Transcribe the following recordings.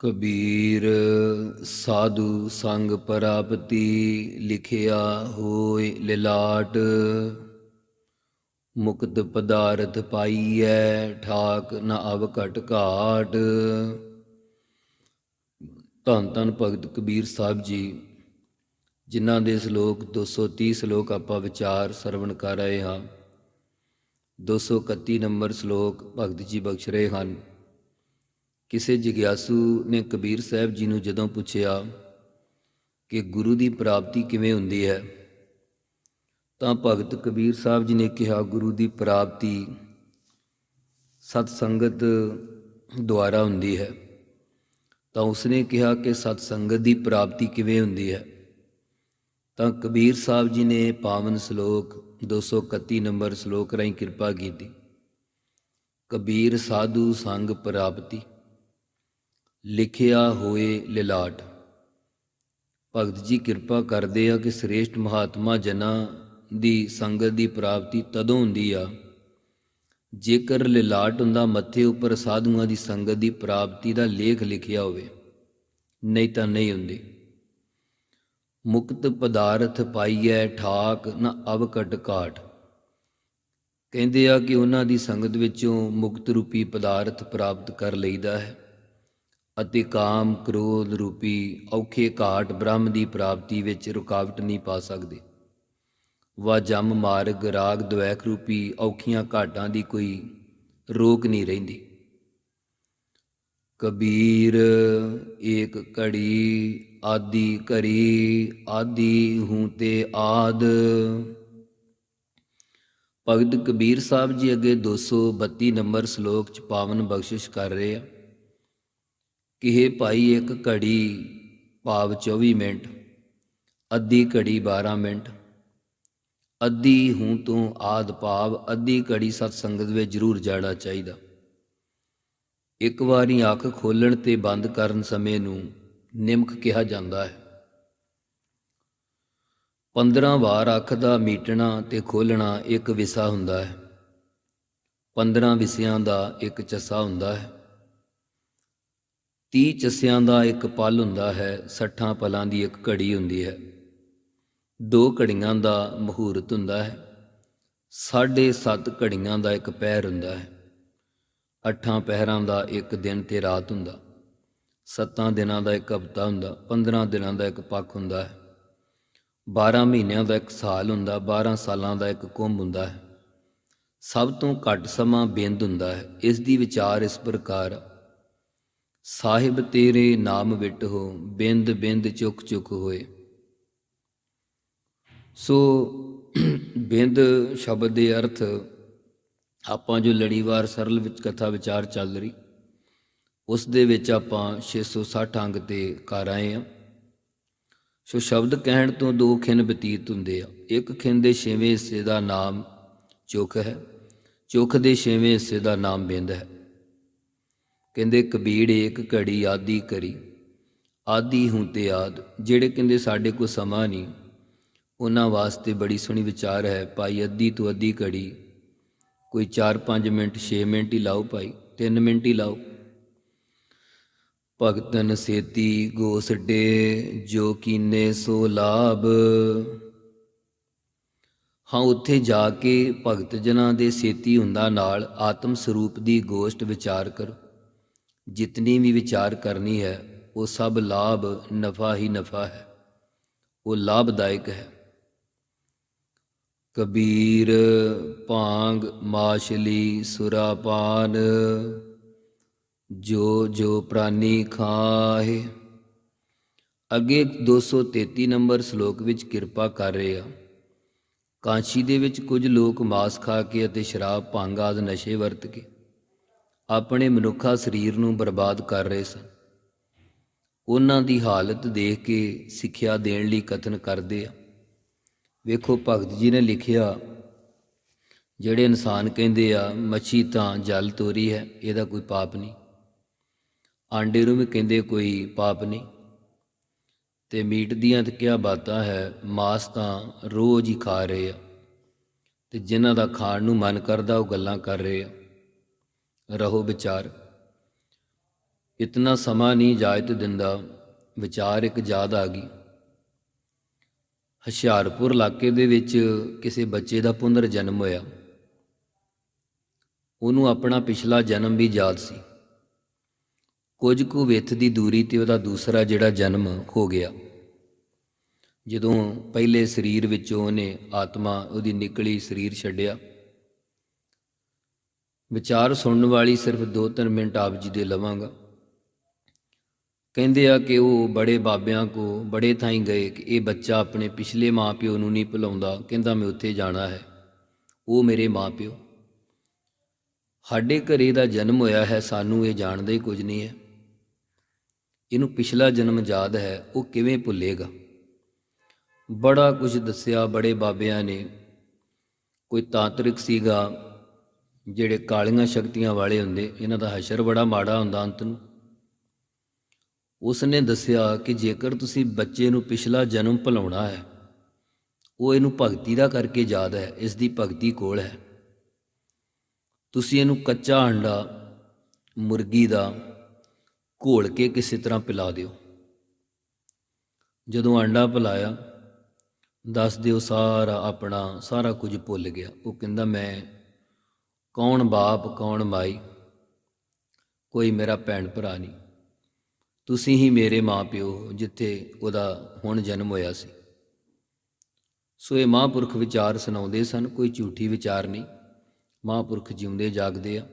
ਕਬੀਰ ਸਾਧੂ ਸੰਗ ਪਰਾਪਤੀ ਲਿਖਿਆ ਹੋਏ ਲਿਲਾਟ। ਮੁਕਤ ਪਦਾਰਥ ਪਾਈਐ, ਠਾਕ ਨ ਅਵ ਘਟ ਘਾਟ। ਧੰਨ ਧੰਨ ਭਗਤ ਕਬੀਰ ਸਾਹਿਬ ਜੀ, ਜਿਨ੍ਹਾਂ ਦੇ ਸ਼ਲੋਕ 230 ਸ਼ਲੋਕ ਆਪਾਂ ਵਿਚਾਰ ਸਰਵਣ ਕਰ ਰਹੇ ਹਾਂ। 231 ਨੰਬਰ ਸ਼ਲੋਕ ਭਗਤ ਜੀ ਬਖਸ਼ ਰਹੇ ਹਨ। ਕਿਸੇ ਜਿਗਿਆਸੂ ਨੇ ਕਬੀਰ ਸਾਹਿਬ ਜੀ ਨੂੰ ਜਦੋਂ ਪੁੱਛਿਆ ਕਿ ਗੁਰੂ ਦੀ ਪ੍ਰਾਪਤੀ ਕਿਵੇਂ ਹੁੰਦੀ ਹੈ, ਤਾਂ ਭਗਤ ਕਬੀਰ ਸਾਹਿਬ ਜੀ ਨੇ ਕਿਹਾ, ਗੁਰੂ ਦੀ ਪ੍ਰਾਪਤੀ ਸਤ ਸੰਗਤ ਦੁਆਰਾ ਹੁੰਦੀ ਹੈ। ਤਾਂ ਉਸਨੇ ਕਿਹਾ ਕਿ ਸਤ ਸੰਗਤ ਦੀ ਪ੍ਰਾਪਤੀ ਕਿਵੇਂ ਹੁੰਦੀ ਹੈ? ਤਾਂ ਕਬੀਰ ਸਾਹਿਬ ਜੀ ਨੇ ਪਾਵਨ ਸ਼ਲੋਕ 231 ਨੰਬਰ ਸ਼ਲੋਕ ਰਾਹੀਂ ਕਿਰਪਾ ਕੀਤੀ। ਕਬੀਰ ਸਾਧੂ ਸੰਗ ਪ੍ਰਾਪਤੀ। ਲਿਖਿਆ ਹੋਏ ਲਿਲਾਟ। ਭਗਤ ਜੀ ਕਿਰਪਾ ਕਰਦੇ ਆ ਕਿ ਸ੍ਰੇਸ਼ਟ ਮਹਾਤਮਾ ਜਨਾਂ ਦੀ ਸੰਗਤ ਦੀ ਪ੍ਰਾਪਤੀ ਤਦੋਂ ਹੁੰਦੀ ਆ, ਜੇਕਰ ਲਿਲਾਟ ਹੁੰਦਾ ਮੱਥੇ ਉੱਪਰ ਸਾਧੂਆਂ ਦੀ ਸੰਗਤ ਦੀ ਪ੍ਰਾਪਤੀ ਦਾ ਲੇਖ ਲਿਖਿਆ ਹੋਵੇ, ਨਹੀਂ ਤਾਂ ਨਹੀਂ ਹੁੰਦੀ। ਮੁਕਤ ਪਦਾਰਥ ਪਾਈਐ ਠਾਕ ਨਾ ਅਵਕਟ ਕਾਟ ਕਹਿੰਦੇ ਆ ਕਿ ਉਹਨਾਂ ਦੀ ਸੰਗਤ ਵਿੱਚੋਂ ਮੁਕਤ ਰੂਪੀ ਪਦਾਰਥ ਪ੍ਰਾਪਤ ਕਰ ਲਈਦਾ ਹੈ। ਅਤੇ ਕਾਮ ਕ੍ਰੋਧ ਰੂਪੀ ਔਖੇ ਘਾਟ ਬ੍ਰਹਮ ਦੀ ਪ੍ਰਾਪਤੀ ਵਿੱਚ ਰੁਕਾਵਟ ਨਹੀਂ ਪਾ ਸਕਦੇ। ਵਾ ਜਮ ਮਾਰਗ ਰਾਗ ਦ્વੈਕ ਰੂਪੀ ਔਖੀਆਂ ਘਾਟਾਂ ਦੀ ਕੋਈ ਰੋਕ ਨਹੀਂ ਰਹਿੰਦੀ। ਕਬੀਰ ਏਕ ਘੜੀ ਆਦੀ ਘਰੀ ਆਦੀ ਹੂੰ ਤੇ ਆਦ। ਭਗਤ ਕਬੀਰ ਸਾਹਿਬ ਜੀ ਅੱਗੇ 232 ਨੰਬਰ ਸ਼ਲੋਕ ਚ ਪਾਵਨ ਬਖਸ਼ਿਸ਼ ਕਰ ਰਹੇ ਆ। ਕਿ ਇਹ ਭਾਈ ਇੱਕ ਘੜੀ ਭਾਵ 24 ਮਿੰਟ, ਅੱਧੀ ਘੜੀ 12 ਮਿੰਟ। ਅੱਧੀ ਹੂੰ ਤੂੰ ਆਦ ਭਾਵ ਅੱਧੀ ਘੜੀ ਸਤ ਸੰਗਤ ਵਿੱਚ ਜ਼ਰੂਰ ਜਾਣਾ ਚਾਹੀਦਾ। ਇੱਕ ਵਾਰੀ ਅੱਖ ਖੋਲਣ ਤੇ ਬੰਦ ਕਰਨ ਸਮੇਂ ਨੂੰ ਨਿਮਕ ਕਿਹਾ ਜਾਂਦਾ ਹੈ। 15 ਵਾਰ ਅੱਖ ਦਾ ਮੀਟਣਾ ਤੇ ਖੋਲਣਾ ਇੱਕ ਵਿਸਾ ਹੁੰਦਾ ਹੈ। 15 ਵਿਸਿਆਂ ਦਾ ਇੱਕ ਚੱਸਾ ਹੁੰਦਾ ਹੈ। 30 ਚੱਸਿਆਂ ਦਾ ਇੱਕ ਪਲ ਹੁੰਦਾ ਹੈ 60 ਪਲਾਂ ਦੀ ਇੱਕ ਘੜੀ ਹੁੰਦੀ ਹੈ। ਦੋ ਘੜੀਆਂ ਦਾ ਮਹੂਰਤ ਹੁੰਦਾ ਹੈ, ਸਾਢੇ ਸੱਤ ਘੜੀਆਂ ਦਾ ਇੱਕ ਪਹਿਰ ਹੁੰਦਾ ਹੈ। ਅੱਠਾਂ ਪਹਿਰਾਂ ਦਾ ਇੱਕ ਦਿਨ ਤੇ ਰਾਤ ਹੁੰਦਾ, ਸੱਤਾਂ ਦਿਨਾਂ ਦਾ ਇੱਕ ਹਫ਼ਤਾ ਹੁੰਦਾ 15 ਦਿਨਾਂ ਦਾ ਇੱਕ ਪੱਖ ਹੁੰਦਾ ਹੈ। 12 ਮਹੀਨਿਆਂ ਦਾ ਇੱਕ ਸਾਲ ਹੁੰਦਾ 12 ਸਾਲਾਂ ਦਾ ਇੱਕ ਕੁੰਭ ਹੁੰਦਾ ਹੈ। ਸਭ ਤੋਂ ਘੱਟ ਸਮਾਂ ਬਿੰਦ ਹੁੰਦਾ ਹੈ, ਇਸ ਦੀ ਵਿਚਾਰ ਇਸ ਪ੍ਰਕਾਰ ਸਾਹਿਬ ਤੇਰੇ ਨਾਮ ਵਿਟ ਹੋ, ਬਿੰਦ ਬਿੰਦ ਚੁੱਕ ਚੁੱਕ ਹੋਏ। ਸੋ ਬਿੰਦ ਸ਼ਬਦ ਦੇ ਅਰਥ ਆਪਾਂ ਜੋ ਲੜੀਵਾਰ ਸਰਲ ਵਿੱਚ ਕਥਾ ਵਿਚਾਰ ਚੱਲ ਰਹੀ, ਉਸ ਦੇ ਵਿੱਚ ਆਪਾਂ 660 ਅੰਗ ਤੇ ਕਰ ਆਏ ਆ ਸੋ ਸ਼ਬਦ ਕਹਿਣ ਤੋਂ ਦੋ ਖਿੰਨ ਬਤੀਤ ਹੁੰਦੇ ਆ। ਇੱਕ ਖਿੰਨ ਦੇ ਛੇਵੇਂ ਹਿੱਸੇ ਦਾ ਨਾਮ ਚੁਖ ਹੈ ਚੁਖ ਦੇ ਛੇਵੇਂ ਹਿੱਸੇ ਦਾ ਨਾਮ ਬਿੰਦ ਹੈ। ਕਹਿੰਦੇ ਕਬੀੜ ਏਕ ਘੜੀ ਆਦੀ ਕਰੀ। ਆਦੀ ਹੂੰ ਤੇ ਆਦ, ਜਿਹੜੇ ਕਹਿੰਦੇ ਸਾਡੇ ਕੋਲ ਸਮਾਂ ਨਹੀਂ, ਉਹਨਾਂ ਵਾਸਤੇ ਬੜੀ ਸੋਹਣੀ ਵਿਚਾਰ ਹੈ, ਭਾਈ ਅੱਧੀ ਤੋਂ ਅੱਧੀ ਘੜੀ। ਕੋਈ 4-5 ਮਿੰਟ 6 ਮਿੰਟ ਹੀ ਲਾਓ ਭਾਈ 3 ਮਿੰਟ ਹੀ ਲਾਓ। ਭਗਤਨ ਸੇਤੀ ਗੋਸਡੇ ਜੋ ਕੀਨੇ ਸੋ ਲਾਭ। ਹਾਂ, ਉੱਥੇ ਜਾ ਕੇ ਭਗਤ ਜਨਾਂ ਦੇ ਸੇਤੀ ਹੁੰਦਾ ਨਾਲ ਆਤਮ ਸਰੂਪ ਦੀ ਗੋਸ਼ਟ ਵਿਚਾਰ ਕਰੋ। ਜਿਤਨੀ ਵੀ ਵਿਚਾਰ ਕਰਨੀ ਹੈ, ਉਹ ਸਭ ਲਾਭ, ਨਫਾ ਹੀ ਨਫਾ ਹੈ। ਉਹ ਲਾਭਦਾਇਕ ਹੈ। ਕਬੀਰ, ਭਾਂਗ ਮਾਸ਼ਲੀ ਸੁਰਾਪਾਨ, ਜੋ ਜੋ ਪ੍ਰਾਨੀ ਖਾਏ ਅੱਗੇ 233 ਨੰਬਰ ਸ਼ਲੋਕ ਵਿੱਚ ਕਿਰਪਾ ਕਰ ਰਹੇ ਆ। ਕਾਂਸ਼ੀ ਦੇ ਵਿੱਚ ਕੁਝ ਲੋਕ ਮਾਸ ਖਾ ਕੇ ਅਤੇ ਸ਼ਰਾਬ, ਭੰਗ ਆਦਿ ਨਸ਼ੇ ਵਰਤ ਕੇ। ਆਪਣੇ ਮਨੁੱਖਾ ਸਰੀਰ ਨੂੰ ਬਰਬਾਦ ਕਰ ਰਹੇ ਸਨ। ਉਹਨਾਂ ਦੀ ਹਾਲਤ ਦੇਖ ਕੇ ਸਿੱਖਿਆ ਦੇਣ ਲਈ ਕਥਨ ਕਰਦੇ ਆ। ਵੇਖੋ, ਭਗਤ ਜੀ ਨੇ ਲਿਖਿਆ, ਜਿਹੜੇ ਇਨਸਾਨ ਕਹਿੰਦੇ ਆ, ਮੱਛੀ ਤਾਂ ਜਲ ਤੋਰੀ ਹੈ, ਇਹਦਾ ਕੋਈ ਪਾਪ ਨਹੀਂ। ਆਂਡੇ ਨੂੰ ਵੀ ਕਹਿੰਦੇ ਕੋਈ ਪਾਪ ਨਹੀਂ। ਤੇ ਮੀਟ ਦੀਆਂ ਤੇ ਕਿਆ ਬਾਤਾਂ ਹੈ, ਮਾਸ ਤਾਂ ਰੋਜ਼ ਹੀ ਖਾ ਰਹੇ ਆ। ਤੇ ਜਿਨ੍ਹਾਂ ਦਾ ਖਾਣ ਨੂੰ ਮਨ ਕਰਦਾ, ਉਹ ਗੱਲਾਂ ਕਰ ਰਹੇ ਆ। ਰਹੋ ਵਿਚਾਰ। ਇਤਨਾ ਸਮਾਂ ਨਹੀਂ ਜਾਇਤ ਦਿੰਦਾ, ਵਿਚਾਰ ਇੱਕ ਯਾਦ ਆ ਗਈ। ਹੁਸ਼ਿਆਰਪੁਰ ਇਲਾਕੇ ਦੇ ਵਿੱਚ ਕਿਸੇ ਬੱਚੇ ਦਾ ਪੁਨਰ ਜਨਮ ਹੋਇਆ। ਉਹਨੂੰ ਆਪਣਾ ਪਿਛਲਾ ਜਨਮ ਵੀ ਯਾਦ ਸੀ। ਕੁਝ ਕੁ ਵਿੱਥ ਦੀ ਦੂਰੀ ਤੇ ਉਹਦਾ ਦੂਸਰਾ ਜਿਹੜਾ ਜਨਮ ਹੋ ਗਿਆ। ਜਦੋਂ ਪਹਿਲੇ ਸਰੀਰ ਵਿੱਚੋਂ ਉਹਨੇ ਆਤਮਾ ਉਹਦੀ ਨਿਕਲੀ ਸਰੀਰ ਛੱਡਿਆ ਵਿਚਾਰ ਸੁਣਨ ਵਾਲੀ ਸਿਰਫ 2-3 ਮਿੰਟ ਆਪ ਜੀ ਦੇ ਲਵਾਂਗਾ। ਕਹਿੰਦੇ ਆ ਕਿ ਉਹ ਬੜੇ ਬਾਬਿਆਂ ਕੋ ਬੜੇ ਥਾਈਂ ਗਏ ਕਿ ਇਹ ਬੱਚਾ ਆਪਣੇ ਪਿਛਲੇ ਮਾਪਿਓ ਨੂੰ ਨਹੀਂ ਭੁਲਾਉਂਦਾ। ਕਹਿੰਦਾ, ਮੈਂ ਉੱਥੇ ਜਾਣਾ ਹੈ। ਉਹ ਮੇਰੇ ਮਾਪਿਓ। ਸਾਡੇ ਘਰੇ ਦਾ ਜਨਮ ਹੋਇਆ ਹੈ, ਸਾਨੂੰ ਇਹ ਜਾਣਦਾ ਹੀ ਕੁਝ ਨਹੀਂ ਹੈ। ਇਹਨੂੰ ਪਿਛਲਾ ਜਨਮ ਯਾਦ ਹੈ, ਉਹ ਕਿਵੇਂ ਭੁੱਲੇਗਾ? ਬੜਾ ਕੁਝ ਦੱਸਿਆ, ਬੜੇ ਬਾਬਿਆਂ ਨੇ। ਕੋਈ ਤਾਂਤਰਿਕ ਸੀਗਾ ਜਿਹੜੇ ਕਾਲੀਆਂ ਸ਼ਕਤੀਆਂ ਵਾਲੇ ਹੁੰਦੇ, ਇਹਨਾਂ ਦਾ ਹਸ਼ਰ ਬੜਾ ਮਾੜਾ ਹੁੰਦਾ ਅੰਤ ਨੂੰ। ਉਸ ਨੇ ਦੱਸਿਆ ਕਿ ਜੇਕਰ ਤੁਸੀਂ ਬੱਚੇ ਨੂੰ ਪਿਛਲਾ ਜਨਮ ਭੁਲਾਉਣਾ ਹੈ, ਉਹ ਇਹਨੂੰ ਭਗਤੀ ਦਾ ਕਰਕੇ ਯਾਦ ਹੈ, ਇਸ ਦੀ ਭਗਤੀ ਕੋਲ ਹੈ। ਤੁਸੀਂ ਇਹਨੂੰ ਕੱਚਾ ਅੰਡਾ, ਮੁਰਗੀ ਦਾ ਘੋਲ ਕੇ ਕਿਸੇ ਤਰ੍ਹਾਂ ਪਿਲਾ ਦਿਓ। ਜਦੋਂ ਅੰਡਾ ਪਿਲਾਇਆ, ਦੱਸ ਦਿਓ ਸਾਰਾ ਆਪਣਾ, ਸਾਰਾ ਕੁਝ ਭੁੱਲ ਗਿਆ। ਉਹ ਕਹਿੰਦਾ, ਮੈਂ ਕੌਣ ਬਾਪ ਕੌਣ ਮਾਈ? ਕੋਈ ਮੇਰਾ ਭੈਣ ਭਰਾ ਨਹੀਂ। ਤੁਸੀਂ ਹੀ ਮੇਰੇ ਮਾਪਿਓ ਹੋ, ਜਿੱਥੇ ਉਹਦਾ ਹੁਣ ਜਨਮ ਹੋਇਆ ਸੀ। ਸੋ ਇਹ ਮਹਾਂਪੁਰਖ ਵਿਚਾਰ ਸੁਣਾਉਂਦੇ ਸਨ ਕੋਈ ਝੂਠੀ ਵਿਚਾਰ ਨਹੀਂ। ਮਹਾਂਪੁਰਖ ਜਿਉਂਦੇ ਜਾਗਦੇ ਆ।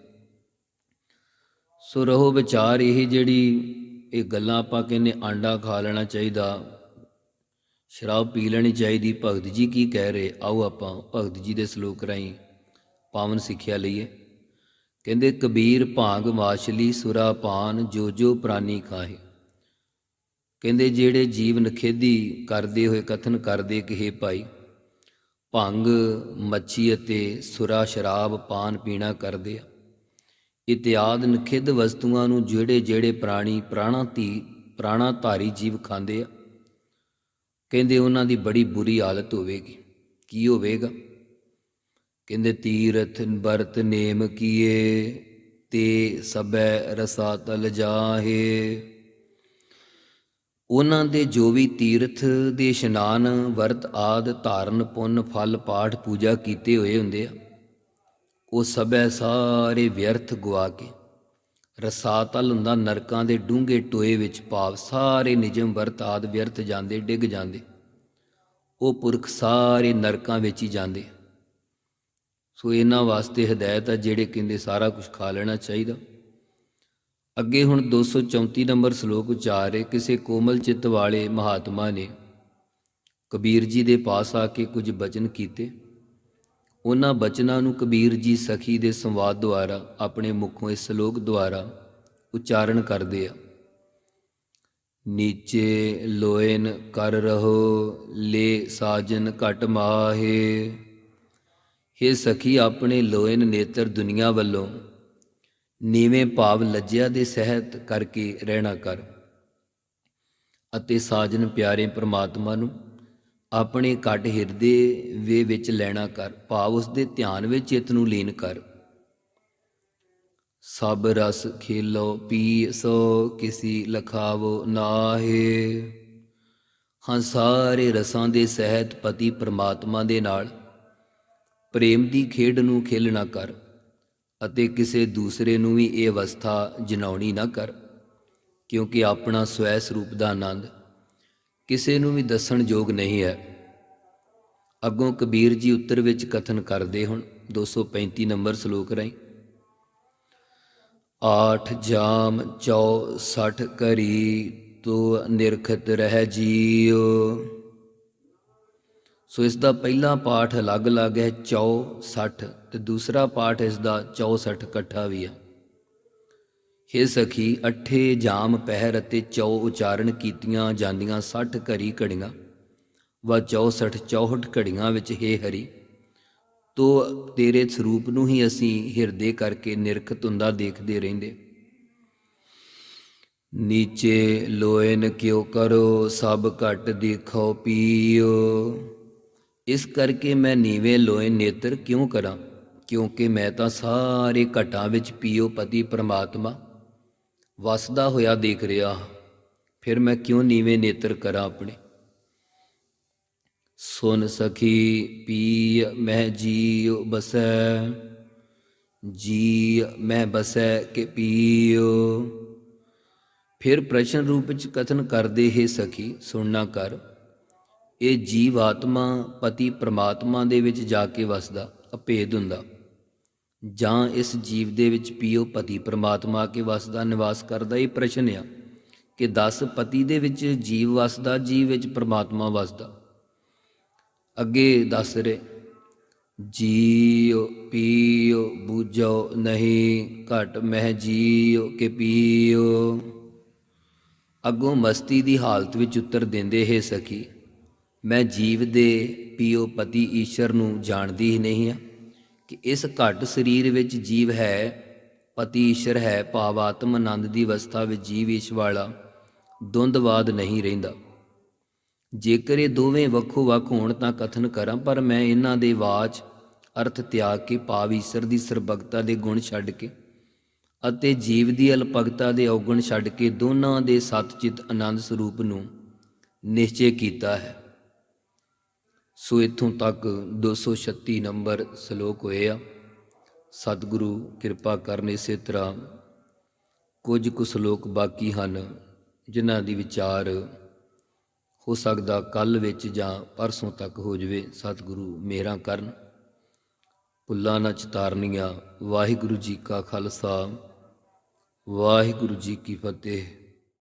ਸੋ ਰਹੋ ਵਿਚਾਰ ਇਹ ਜਿਹੜੀ ਇਹ ਗੱਲਾਂ ਆਪਾਂ ਕਹਿੰਦੇ ਆਂਡਾ ਖਾ ਲੈਣਾ ਚਾਹੀਦਾ ਸ਼ਰਾਬ ਪੀ ਲੈਣੀ ਚਾਹੀਦੀ ਭਗਤ ਜੀ ਕੀ ਕਹਿ ਰਹੇ? ਆਓ ਆਪਾਂ ਭਗਤ ਜੀ ਦੇ ਸ਼ਲੋਕ ਰਾਹੀਂ ਪਾਵਨ ਸਿੱਖਿਆ ਲਈਏ। ਕਹਿੰਦੇ, ਕਬੀਰ ਭਾਂਗ ਮਾਛਲੀ ਸੁਰਾ ਪਾਨ ਜੋ ਜੋ ਪ੍ਰਾਨੀ ਖਾਹੇ। ਕਹਿੰਦੇ, ਜਿਹੜੇ ਜੀਵ ਨਖੇਦੀ ਕਰਦੇ ਹੋਏ ਕਥਨ ਕਰਦੇ ਕਿ ਭਾਈ। ਭੰਗ ਮੱਛੀ ਅਤੇ ਸੁਰਾ ਸ਼ਰਾਬ ਪਾਨ ਪੀਣਾ ਕਰਦੇ ਆ। ਇਤਿਆਦ ਨਖਿੱਧ ਵਸਤੂਆਂ ਨੂੰ ਜਿਹੜੇ ਜਿਹੜੇ ਪ੍ਰਾਣੀ ਪ੍ਰਾਣਾ ਧੀ ਪ੍ਰਾਣਾ ਧਾਰੀ ਜੀਵ ਖਾਂਦੇ ਆ। ਕਹਿੰਦੇ, ਉਹਨਾਂ ਦੀ ਬੜੀ ਬੁਰੀ ਹਾਲਤ ਹੋਵੇਗੀ। ਕੀ ਹੋਵੇਗਾ? ਕਹਿੰਦੇ ਤੀਰਥ ਵਰਤ ਨੇਮ ਕੀਏ, ਤੇ ਸਬੈ ਰਸਾ ਤਲ ਜਾਹੇ। ਉਹਨਾਂ ਦੇ ਜੋ ਵੀ ਤੀਰਥ ਦੇ ਇਸ਼ਨਾਨ, ਵਰਤ ਆਦ, ਧਾਰਨ, ਪੁੰਨ, ਫਲ, ਪਾਠ, ਪੂਜਾ ਕੀਤੇ ਹੋਏ ਹੁੰਦੇ ਆ, ਉਹ ਸਭੈ ਸਾਰੇ ਵਿਅਰਥ ਗਵਾ ਕੇ, ਰਸਾਤਲ ਹੁੰਦਾ ਨਰਕਾਂ ਦੇ ਡੂੰਘੇ ਟੋਏ ਵਿੱਚ ਪਾਵ ਸਾਰੇ ਨਿਜਮ ਵਰਤ ਆਦ ਵਿਅਰਥ ਜਾਂਦੇ, ਡਿੱਗ ਜਾਂਦੇ। ਉਹ ਪੁਰਖ ਸਾਰੇ ਨਰਕਾਂ ਵਿੱਚ ਹੀ ਜਾਂਦੇ। ਸੋ ਇਹਨਾਂ ਵਾਸਤੇ ਹਦਾਇਤ ਆ ਜਿਹੜੇ ਕਹਿੰਦੇ ਸਾਰਾ ਕੁਝ ਖਾ ਲੈਣਾ ਚਾਹੀਦਾ। ਅੱਗੇ ਹੁਣ 234 ਨੰਬਰ ਸ਼ਲੋਕ ਉਚਾਰੇ ਕਿਸੇ ਕੋਮਲ ਚਿੱਤ ਵਾਲੇ ਮਹਾਤਮਾ ਨੇ ਕਬੀਰ ਜੀ ਦੇ ਪਾਸ ਆ ਕੇ ਕੁਝ ਬਚਨ ਕੀਤੇ। ਉਹਨਾਂ ਬਚਨਾਂ ਨੂੰ ਕਬੀਰ ਜੀ ਸਖੀ ਦੇ ਸੰਵਾਦ ਦੁਆਰਾ, ਆਪਣੇ ਮੁਖੋਂ ਇਸ ਸ਼ਲੋਕ ਦੁਆਰਾ ਉਚਾਰਨ ਕਰਦੇ ਆ। ਨੀਚੇ ਲੋਇਨ ਕਰ ਰਹੋ, ਲੈ ਸਾਜਨ ਘਟ ਮਾਹੇ। हे ਸਖੀ, ਆਪਣੇ ਲੋਇਨ ਨੇਤਰ ਦੁਨੀਆ ਵੱਲੋਂ ਨੀਵੇਂ ਭਾਵ ਲੱਜਿਆ ਦੇ ਸਹਿਤ ਕਰਕੇ ਰਹਿਣਾ ਕਰ ਅਤੇ ਸਾਜਨ ਪਿਆਰੇ ਪ੍ਰਮਾਤਮਾ ਨੂੰ ਆਪਣੇ ਘਟ ਹਿਰਦੇ ਵੇ ਵਿੱਚ ਲੈਣਾ ਕਰ, ਭਾਵ ਉਸ ਦੇ ਧਿਆਨ ਵਿੱਚ ਚਿਤ ਨੂੰ ਲੀਨ ਕਰ। ਸਭ ਰਸ ਖੇਲੋ, ਪੀ ਸੋ ਕਿਸੀ ਲਖਾਵੋ ਨਾਹੇ। ਹਾਂ, ਸਾਰੇ ਰਸਾਂ ਦੇ ਸਹਿਤ ਪਤੀ ਪ੍ਰਮਾਤਮਾ ਦੇ ਨਾਲ ਪ੍ਰੇਮ ਦੀ ਖੇਡ ਨੂੰ ਖੇਲਣਾ ਕਰ ਅਤੇ ਕਿਸੇ ਦੂਸਰੇ ਨੂੰ ਵੀ ਇਹ ਅਵਸਥਾ ਜਨਾਉਣੀ ਨਾ ਕਰ, ਕਿਉਂਕਿ ਆਪਣਾ ਸਵੈ ਸਰੂਪ ਦਾ ਆਨੰਦ ਕਿਸੇ ਨੂੰ ਵੀ ਦੱਸਣ ਯੋਗ ਨਹੀਂ ਹੈ। ਅੱਗੋਂ ਕਬੀਰ ਜੀ ਉੱਤਰ ਵਿੱਚ ਕਥਨ ਕਰਦੇ ਹੁਣ 235 ਨੰਬਰ ਸ਼ਲੋਕ ਰਾਹੀਂ, ਆਠ ਜਾਮ ਚੌ ਸਠ ਕਰੀ ਤੋ ਨਿਰਖਤ ਰਹਿ ਜੀਉ ਸੋ ਇਸ ਦਾ ਪਹਿਲਾ ਪਾਠ ਅਲੱਗ-ਅਲੱਗ ਹੈ 64 ਤੇ ਦੂਸਰਾ ਪਾਠ ਇਸ ਦਾ 64 ਇਕੱਠਾ ਵੀ ਹੈ। ਹੇ ਸਖੀ, ਅਠੇ ਜਾਮ ਪਹਿਰ ਅਤੇ ਚੌ ਉਚਾਰਨ ਕੀਤੀਆਂ ਜਾਂਦੀਆਂ 60 ਘਰੀ ਘੜੀਆਂ। ਵਾ 64 64 ਘੜੀਆਂ ਵਿੱਚ ਹੇ ਹਰੀ, ਤੋ ਤੇਰੇ ਸਰੂਪ ਨੂੰ ਹੀ ਅਸੀਂ ਹਿਰਦੇ ਕਰਕੇ ਨਿਰਖਤ ਹੁੰਦਾ ਦੇਖਦੇ ਰਹਿੰਦੇ। ਨੀਚੇ ਲੋਇਨ ਕਿਉ ਕਰੋ, ਸਭ ਘਟ ਦੇਖੋ ਪੀਓ। ਇਸ ਕਰਕੇ ਮੈਂ ਨੀਵੇਂ ਲੋਏ ਨੇਤਰ ਕਿਉਂ ਕਰਾਂ? ਕਿਉਂਕਿ ਮੈਂ ਤਾਂ ਸਾਰੇ ਘਟਾਂ ਵਿੱਚ ਪੀਓ ਪਤੀ ਪ੍ਰਮਾਤਮਾ ਵਸਦਾ ਹੋਇਆ ਦੇਖ ਰਿਹਾ ਹਾਂ। ਫਿਰ ਮੈਂ ਕਿਉਂ ਨੀਵੇਂ ਨੇਤਰ ਕਰਾਂ ਆਪਣੇ? ਸੁਨ ਸਖੀ ਪੀ ਮਹਿ ਜੀਉ ਬਸੈ ਜੀ ਮੈਂ ਬਸੈ ਕਿ ਪੀਉ। ਫਿਰ ਪ੍ਰਸ਼ਨ ਰੂਪ ਵਿੱਚ ਕਥਨ ਕਰਦੇ ਹੈ ਸਖੀ ਸੁਣਨਾ ਕਰ। ਇਹ ਜੀਵ ਆਤਮਾ ਪਤੀ ਪ੍ਰਮਾਤਮਾ ਦੇ ਵਿੱਚ ਜਾ ਕੇ ਵਸਦਾ, ਅਭੇਦ ਹੁੰਦਾ। ਜਾਂ ਇਸ ਜੀਵ ਦੇ ਵਿੱਚ ਪੀਓ ਪਤੀ ਪ੍ਰਮਾਤਮਾ ਆ ਕੇ ਵਸਦਾ, ਨਿਵਾਸ ਕਰਦਾ, ਇਹ ਪ੍ਰਸ਼ਨ ਆ ਕਿ 10 ਪਤੀ ਦੇ ਵਿੱਚ ਜੀਵ ਵਸਦਾ, ਜੀਵ ਵਿੱਚ ਪ੍ਰਮਾਤਮਾ ਵਸਦਾ। ਅੱਗੇ ਦੱਸ ਰਹੇ ਜੀਉ ਪੀਉ ਬੂਝੋ ਨਹੀਂ, ਘਟ ਮਹਿ ਜੀਉ ਕੇ ਪੀਉ ਅੱਗੋਂ ਮਸਤੀ ਦੀ ਹਾਲਤ ਵਿੱਚ ਉੱਤਰ ਦਿੰਦੇ, ਹੈ ਸਖੀ ਮੈਂ ਜੀਵ ਦੇ ਪੀਓ ਪਤੀ ਈਸ਼ਰ ਨੂੰ ਜਾਣਦੀ ਹੀ ਨਹੀਂ ਹਾਂ ਕਿ ਇਸ ਘਟ ਸਰੀਰ ਵਿੱਚ ਜੀਵ ਹੈ, ਪਤੀ ਈਸ਼ਰ ਹੈ, ਭਾਵ ਆਤਮ ਆਨੰਦ ਦੀ ਅਵਸਥਾ ਵਿੱਚ ਜੀਵ ਈਸ਼ ਵਾਲਾ ਦੁੰਦਵਾਦ ਨਹੀਂ ਰਹਿੰਦਾ। ਜੇਕਰ ਇਹ ਦੋਵੇਂ ਵੱਖੋ ਵੱਖ ਹੋਣ ਤਾਂ ਕਥਨ ਕਰਾਂ, ਪਰ ਮੈਂ ਇਹਨਾਂ ਦੇ ਵਾਚ ਅਰਥ ਤਿਆਗ ਕੇ ਭਾਵ ਈਸ਼ਰ ਦੀ ਸਰਬਗਤਾ ਦੇ ਗੁਣ ਛੱਡ ਕੇ ਅਤੇ ਜੀਵ ਦੀ ਅਲਪਗਤਾ ਦੇ ਔਗਣ ਛੱਡ ਕੇ ਦੋਨਾਂ ਦੇ ਸਤਚਿਤ ਆਨੰਦ ਸਰੂਪ ਨੂੰ ਨਿਸ਼ਚੈ ਕੀਤਾ ਹੈ। ਸੋ ਇਥੋਂ ਤੱਕ 236 ਨੰਬਰ ਸ਼ਲੋਕ ਹੋਏ ਆ। ਸਤਿਗੁਰੂ, ਕਿਰਪਾ ਕਰਨ ਇਸੇ ਤਰ੍ਹਾਂ ਕੁਝ ਕੁ ਸ਼ਲੋਕ ਬਾਕੀ ਹਨ, ਜਿਨ੍ਹਾਂ ਦੀ ਵਿਚਾਰ ਹੋ ਸਕਦਾ ਕੱਲ ਵਿੱਚ ਜਾਂ ਪਰਸੋਂ ਤੱਕ ਹੋ ਜਵੇ। ਸਤਿਗੁਰੂ ਮੇਰਾ ਕਰਨ। ਭੁੱਲਾਂ ਨਾ ਚਤਾਰਨੀਆਂ। ਵਾਹਿਗੁਰੂ ਜੀ ਕਾ ਖਾਲਸਾ। ਵਾਹਿਗੁਰੂ ਜੀ ਕੀ ਫਤਿਹ।